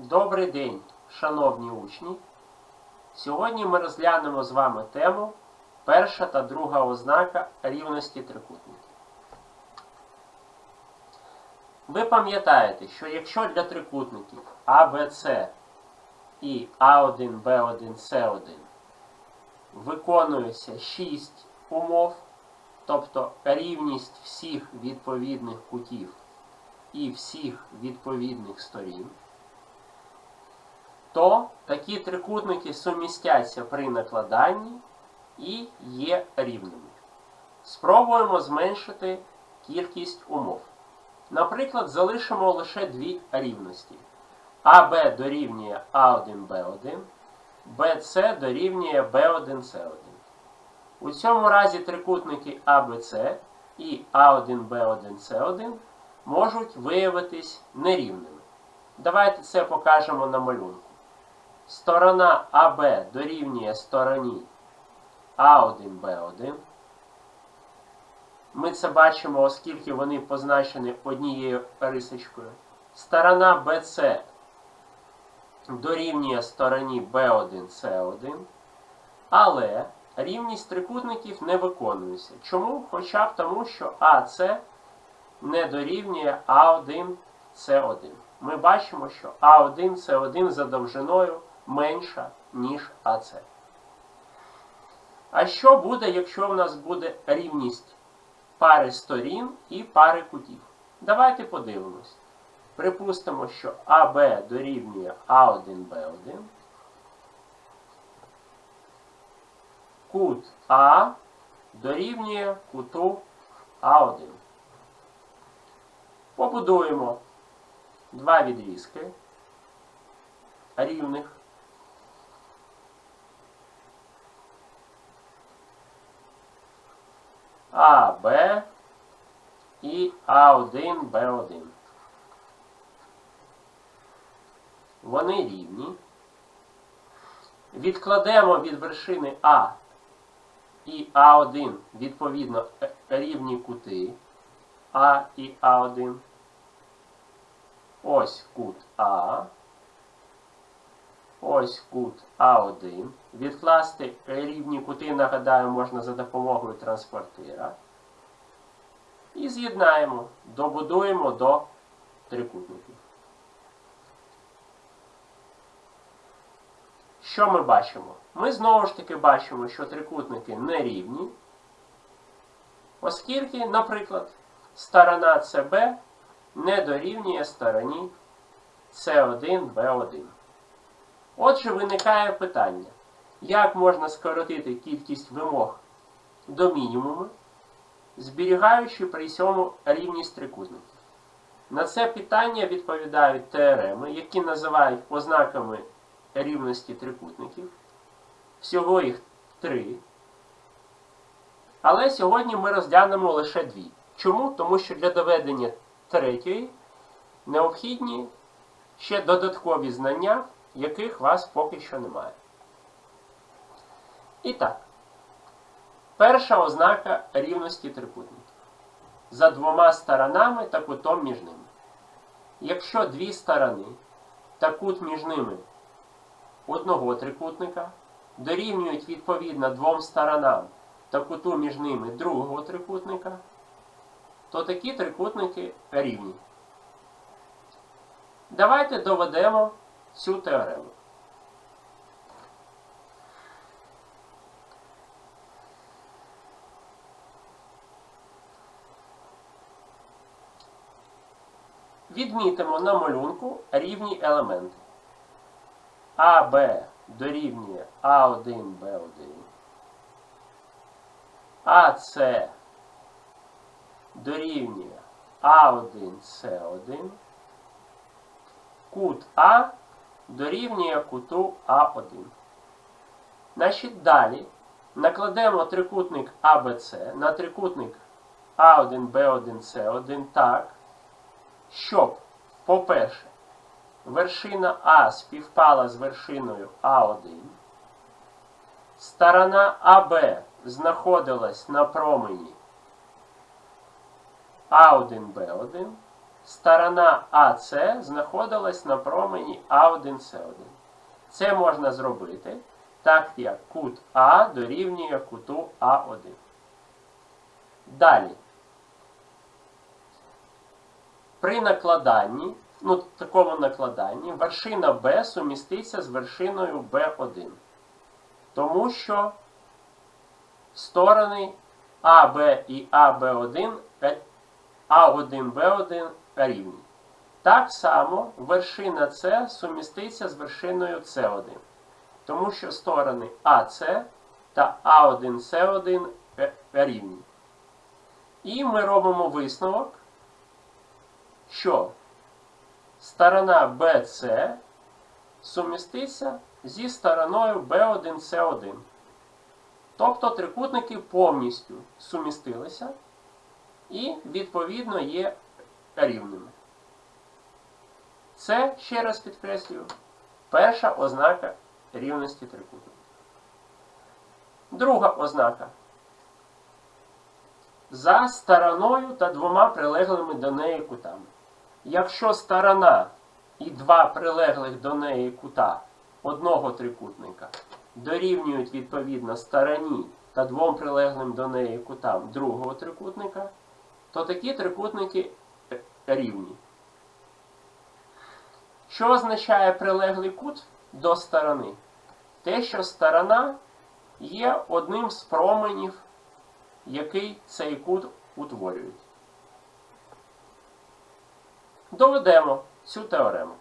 Добрий день, шановні учні! Сьогодні ми розглянемо з вами тему перша та друга ознака рівності трикутників. Ви пам'ятаєте, що якщо для трикутників ABC і А1, Б1, С1 виконується 6 умов, тобто рівність всіх відповідних кутів і всіх відповідних сторін, то такі трикутники сумістяться при накладанні і є рівними. Спробуємо зменшити кількість умов. Наприклад, залишимо лише дві рівності. АБ дорівнює А1Б1, БС дорівнює Б1С1. У цьому разі трикутники АБЦ і А1Б1С1 можуть виявитись нерівними. Давайте це покажемо на малюнку. Сторона АБ дорівнює стороні А1Б1. Ми це бачимо, оскільки вони позначені однією рисочкою. Сторона BC дорівнює стороні B1C1, але рівність трикутників не виконується. Чому? Хоча б тому, що АС не дорівнює А1С1. Ми бачимо, що А1С1 за довжиною менша, ніж АС. А що буде, якщо в нас буде рівність пари сторін і пари кутів? Давайте подивимось. Припустимо, що АБ дорівнює А1Б1. Кут А дорівнює куту А1. Побудуємо два відрізки рівних. АБ і А1Б1. Вони рівні. Відкладемо від вершини А і А1 відповідно рівні кути А і А1. Ось кут А. Ось кут А1. Відкласти рівні кути, нагадаю, можна за допомогою транспортира. І з'єднаємо, добудуємо до трикутників. Що ми бачимо? Ми знову ж таки бачимо, що трикутники не рівні, оскільки, наприклад, сторона СБ не дорівнює стороні С1Б1. Отже, виникає питання, як можна скоротити кількість вимог до мінімуму, зберігаючи при цьому рівність трикутників. На це питання відповідають теореми, які називають ознаками рівності трикутників. Всього їх три. Але сьогодні ми розглянемо лише дві. Чому? Тому що для доведення третьої необхідні ще додаткові знання, яких вас поки що немає. І так, перша ознака рівності трикутників. За двома сторонами та кутом між ними. Якщо дві сторони та кут між ними одного трикутника дорівнюють відповідно двом сторонам та куту між ними другого трикутника, то такі трикутники рівні. Давайте доведемо цю теорему. Відмітимо на малюнку рівні елементи. АБ дорівнює А1, Б1. АС дорівнює А1, С1. Кут А дорівнює куту А1. Значить, далі накладемо трикутник АБЦ на трикутник А1, Б1, С1 так, щоб, по-перше, вершина А співпала з вершиною А1, сторона АБ знаходилась на промені А1, Б1, сторона АС знаходилась на промені А1С1. Це можна зробити так, як кут А дорівнює куту А1. Далі. При накладанні, ну, такому накладанні, вершина Б суміститься з вершиною Б1. Тому що сторони АБ і АБ1, е, А1, Б1 рівні. Так само вершина С суміститься з вершиною С1. Тому що сторони АС та А1С1 е, рівні. І ми робимо висновок, що сторона BC суміститься зі стороною B1C1. Тобто трикутники повністю сумістилися і, відповідно, є рівними. Це, ще раз підкреслюю, перша ознака рівності трикутника. Друга ознака. За стороною та двома прилеглими до неї кутами. Якщо сторона і два прилеглих до неї кута одного трикутника дорівнюють відповідно стороні та двом прилеглим до неї кутам другого трикутника, то такі трикутники рівні. Що означає прилеглий кут до сторони? Те, що сторона є одним з променів, який цей кут утворюють. Доведемо цю теорему.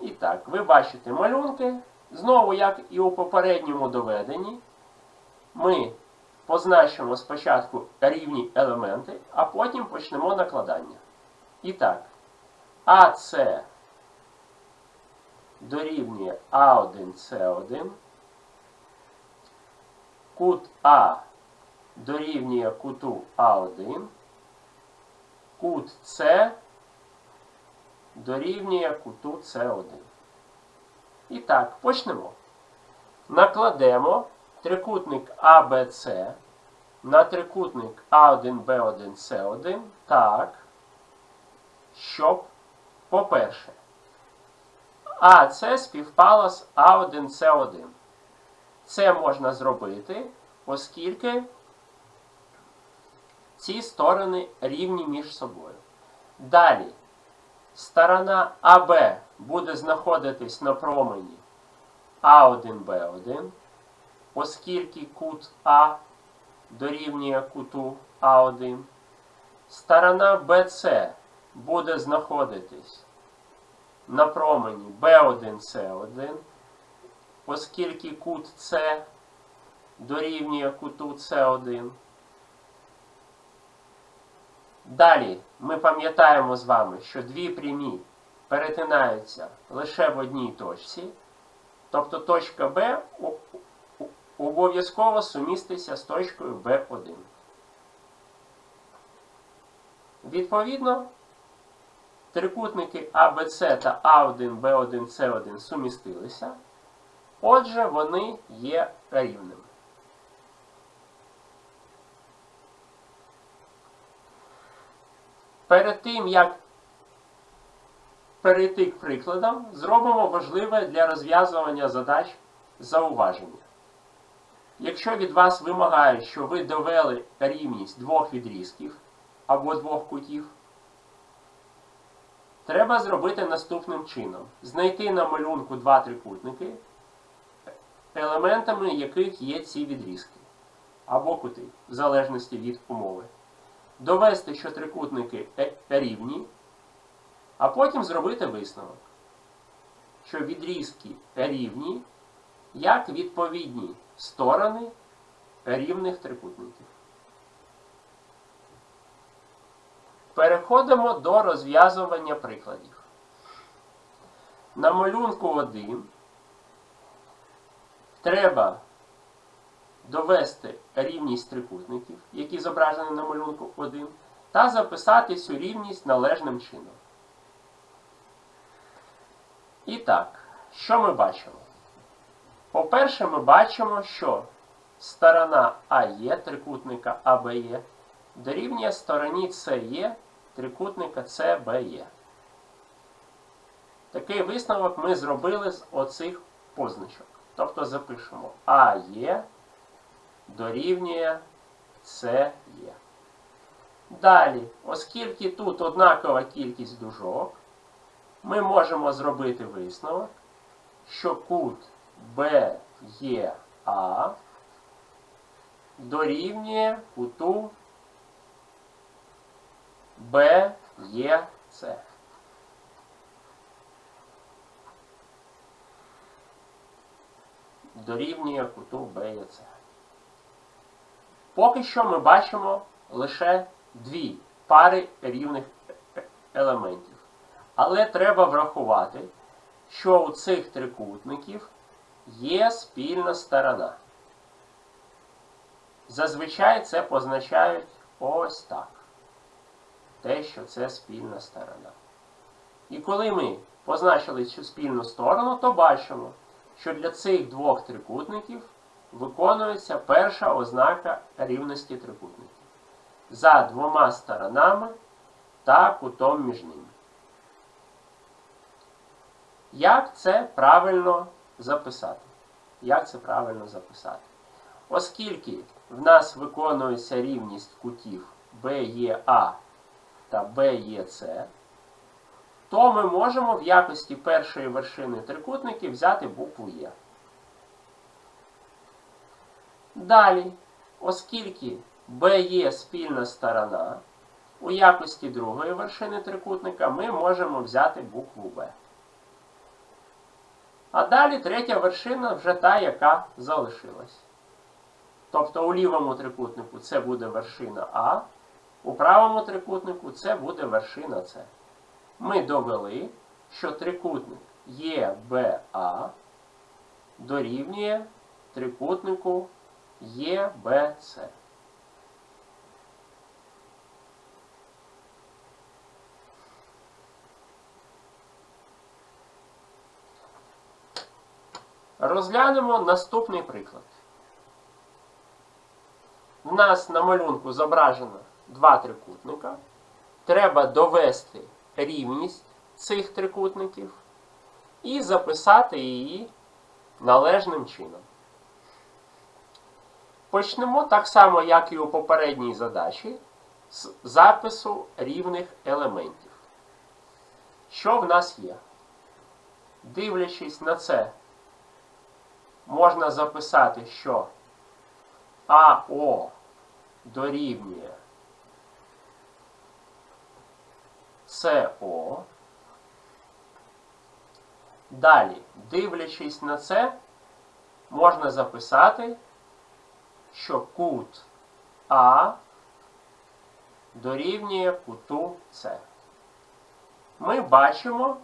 І так, ви бачите малюнки. Знову, як і у попередньому доведенні, ми позначимо спочатку рівні елементи, а потім почнемо накладання. І так, АС дорівнює А1С1, кут А дорівнює куту А1, кут С дорівнює куту С1. І так, почнемо. Накладемо трикутник АБЦ на трикутник А1Б1С1 так, щоб, по-перше, АЦ співпало з А1С1. Це можна зробити, оскільки ці сторони рівні між собою. Далі, сторона АБ буде знаходитись на промені А1Б1, оскільки кут А дорівнює куту А1. Сторона БЦ буде знаходитись на промені B1C1, оскільки кут С дорівнює куту С1. Далі ми пам'ятаємо з вами, що дві прямі перетинаються лише в одній точці, тобто точка Б обов'язково суміститься з точкою B1. Відповідно, трикутники АБЦ та А1, Б1, С1 сумістилися, отже, вони є рівними. Перед тим, як перейти к прикладам, зробимо важливе для розв'язування задач зауваження. Якщо від вас вимагають, що ви довели рівність двох відрізків або двох кутів, треба зробити наступним чином: знайти на малюнку два трикутники, елементами яких є ці відрізки або кути, в залежності від умови. Довести, що трикутники е- рівні, а потім зробити висновок, що відрізки рівні як відповідні сторони рівних трикутників. Переходимо до розв'язування прикладів. На малюнку 1 треба довести рівність трикутників, які зображені на малюнку 1, та записати цю рівність належним чином. І так, що ми бачимо? По-перше, ми бачимо, що сторона АЕ трикутника АБЕ дорівнює стороні СЕ трикутника CBE. Такий висновок ми зробили з оцих позначок. Тобто запишемо АЕ дорівнює СЕ. Далі, оскільки тут однакова кількість дужок, ми можемо зробити висновок, що кут BEA дорівнює куту BEC. Дорівнює куту BEC. Поки що ми бачимо лише дві пари рівних елементів. Але треба врахувати, що у цих трикутників є спільна сторона. Зазвичай це позначають ось так. Те, що це спільна сторона. І коли ми позначили цю спільну сторону, то бачимо, що для цих двох трикутників виконується перша ознака рівності трикутників за двома сторонами та кутом між ними. Як це правильно записати? Як це правильно записати? Оскільки в нас виконується рівність кутів BEA та BEC, то ми можемо в якості першої вершини трикутників взяти букву Е. Далі, оскільки BE спільна сторона, у якості другої вершини трикутника ми можемо взяти букву Б. А далі третя вершина вже та, яка залишилась. Тобто у лівому трикутнику це буде вершина А, у правому трикутнику це буде вершина С. Ми довели, що трикутник ЄБА дорівнює трикутнику ЄБЦ. Розглянемо наступний приклад. В нас на малюнку зображено два трикутника. Треба довести рівність цих трикутників і записати її належним чином. Почнемо так само, як і у попередній задачі, з запису рівних елементів. Що в нас є? Дивлячись на це, можна записати, що АО дорівнює СО. Далі, дивлячись на це, можна записати, що кут А дорівнює куту С. Ми бачимо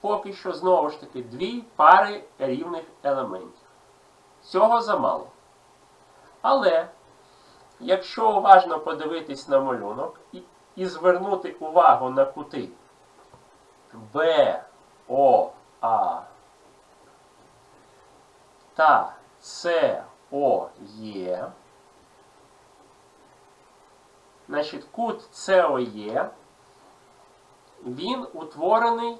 поки що знову ж таки дві пари рівних елементів. Цього замало. Але, якщо уважно подивитись на малюнок і, і звернути увагу на кути Б, О, А та С, О, Є, значить, кут СОЄ, він утворений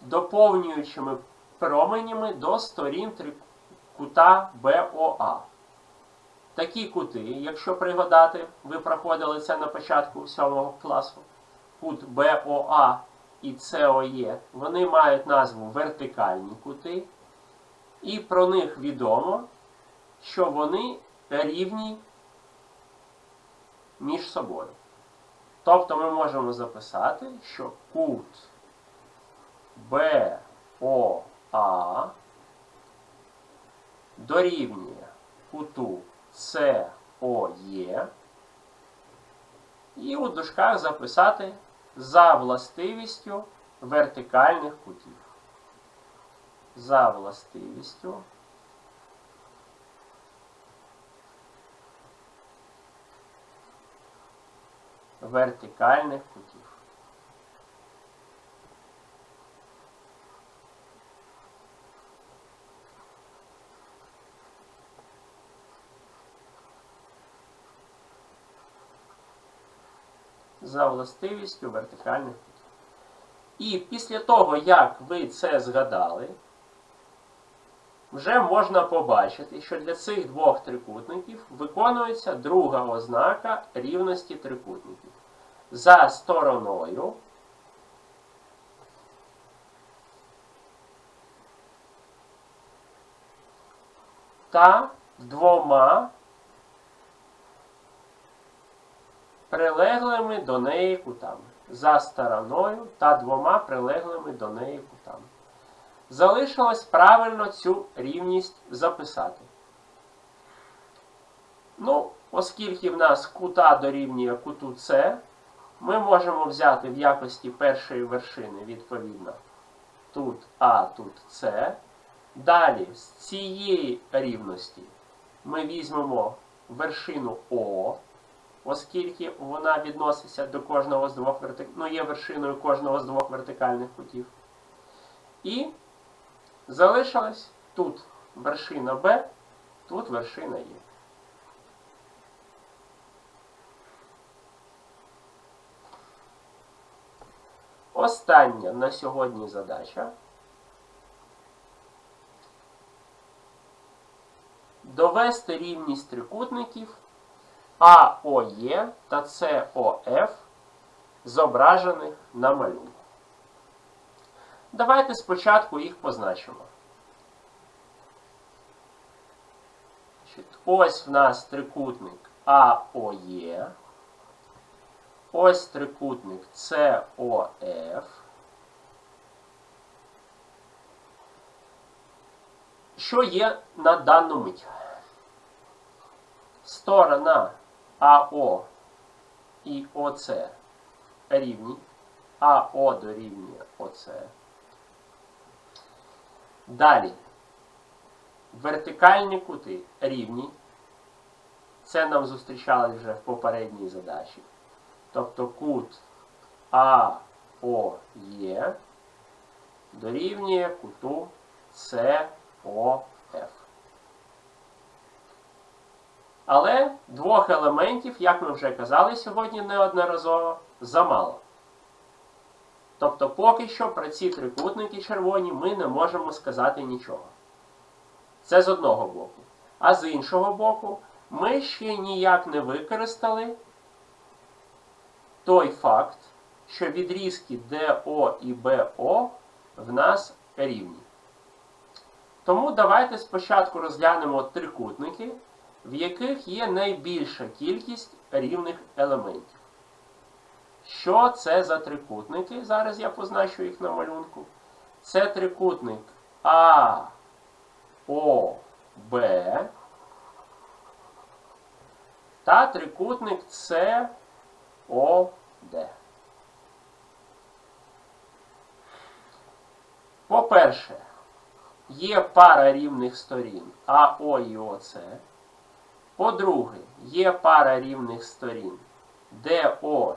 доповнюючими променями до сторін кута БОА. Такі кути, якщо пригадати, ви проходили це на початку 7 класу, кут БОА і СОЄ, вони мають назву вертикальні кути, і про них відомо, що вони рівні між собою. Тобто ми можемо записати, що кут БОА дорівнює куту СОЄ і у дужках записати за властивістю вертикальних кутів. За властивістю вертикальних кутів. за властивістю вертикальних кутів. І після того, як ви це згадали, вже можна побачити, що для цих двох трикутників виконується друга ознака рівності трикутників. За стороною та двома прилеглими до неї кутами. За стороною та двома прилеглими до неї кутами. Залишилось правильно цю рівність записати. Ну, оскільки в нас кута дорівнює куту С, ми можемо взяти в якості першої вершини, відповідно, тут А, тут С. Далі з цієї рівності ми візьмемо вершину О, оскільки вона відноситься до кожного з двох вертик... ну, є вершиною кожного з двох вертикальних кутів. І залишилась тут вершина Б, тут вершина Є. Остання на сьогодні задача. Довести рівність трикутників АОЄ та СОФ, зображених на малюнку. Давайте спочатку їх позначимо. Ось в нас трикутник АОЄ. Ось трикутник COF. Що є на дану мить? Сторона АО і ОЦ рівні. АО дорівнює ОЦ. Далі. Вертикальні кути рівні. Це нам зустрічали вже в попередній задачі. Тобто кут АОЄ дорівнює куту СОФ. Але двох елементів, як ми вже казали сьогодні неодноразово, замало. Тобто поки що про ці трикутники червоні ми не можемо сказати нічого. Це з одного боку. А з іншого боку, ми ще ніяк не використали той факт, що відрізки ДО і БО в нас рівні. Тому давайте спочатку розглянемо трикутники, в яких є найбільша кількість рівних елементів. Що це за трикутники? Зараз я позначу їх на малюнку. Це трикутник А, О, Б та трикутник С, О, Д. По-перше, є пара рівних сторін АО і ОС. По-друге, є пара рівних сторін ДО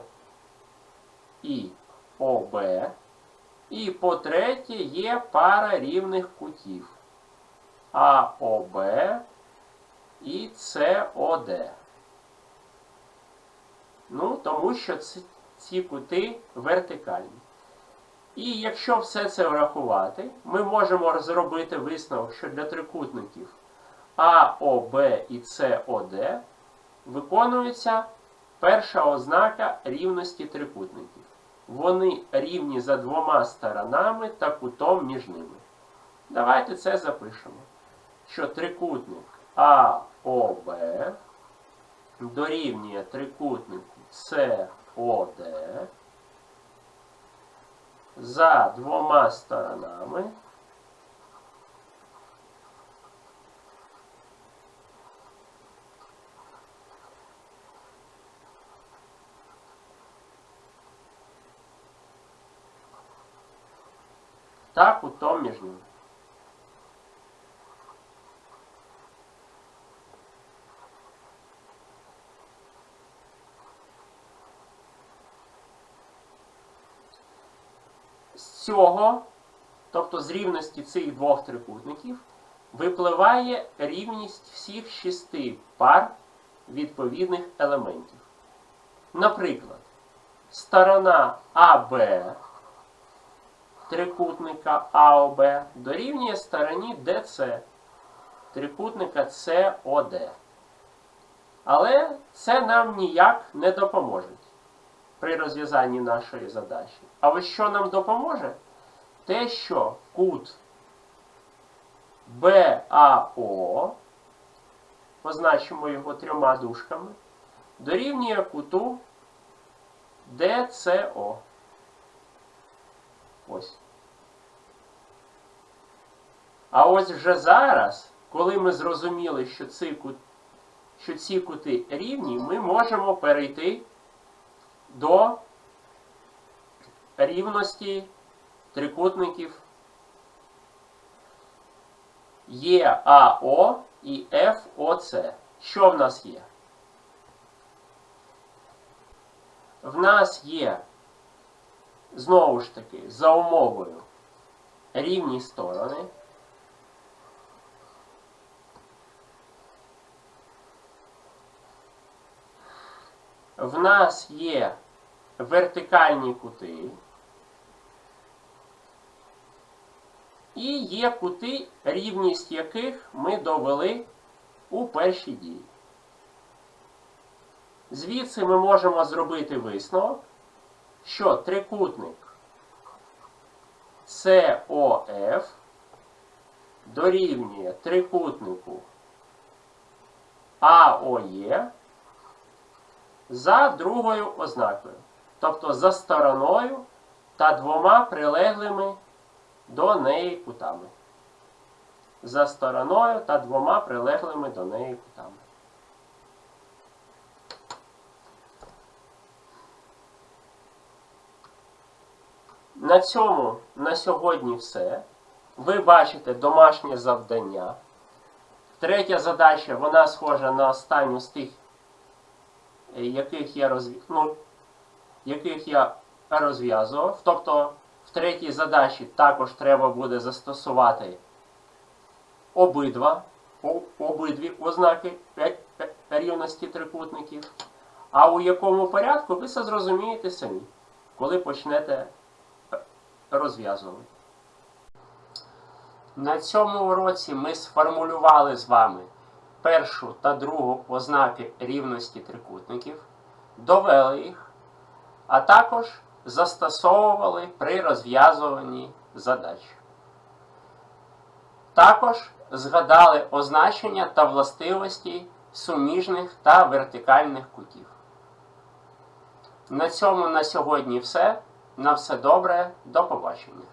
і ОБ. І по-третє, є пара рівних кутів АОБ і СОД. Ну, тому що ці, кути вертикальні. І якщо все це врахувати, ми можемо зробити висновок, що для трикутників АОБ і СОД виконується перша ознака рівності трикутників. Вони рівні за двома сторонами та кутом між ними. Давайте це запишемо. Що трикутник АОБ дорівнює трикутнику СОД за двома сторонами. Та кутом між ними. З цього, тобто з рівності цих двох трикутників, випливає рівність всіх шести пар відповідних елементів. Наприклад, сторона АБ трикутника АОБ дорівнює стороні ДЦ трикутника СОД. Але це нам ніяк не допоможе при розв'язанні нашої задачі. А ось що нам допоможе? Те, що кут БАО, позначимо його трьома дужками, дорівнює куту ДЦО. Ось. А ось вже зараз, коли ми зрозуміли, що ці, кути рівні, ми можемо перейти до рівності трикутників ЄАО і ФОЦ. Що в нас є? В нас є, знову ж таки, за умовою рівні сторони. В нас є вертикальні кути. І є кути, рівність яких ми довели у першій дії. Звідси ми можемо зробити висновок, що трикутник COF дорівнює трикутнику AOE за другою ознакою, тобто за стороною та двома прилеглими до неї кутами. За стороною та двома прилеглими до неї кутами. На цьому на сьогодні все. Ви бачите домашнє завдання. Третя задача, вона схожа на останню з тих, е, яких я розв'язував. Ну, яких я розв'язував. Тобто в третій задачі також треба буде застосувати обидва, обидві ознаки рівності трикутників. А у якому порядку ви це зрозумієте самі, коли почнете розв'язувати. На цьому уроці ми сформулювали з вами першу та другу ознаки рівності трикутників, довели їх, а також застосовували при розв'язуванні задач. Також згадали означення та властивості суміжних та вертикальних кутів. На цьому на сьогодні все. На все добре. До побачення.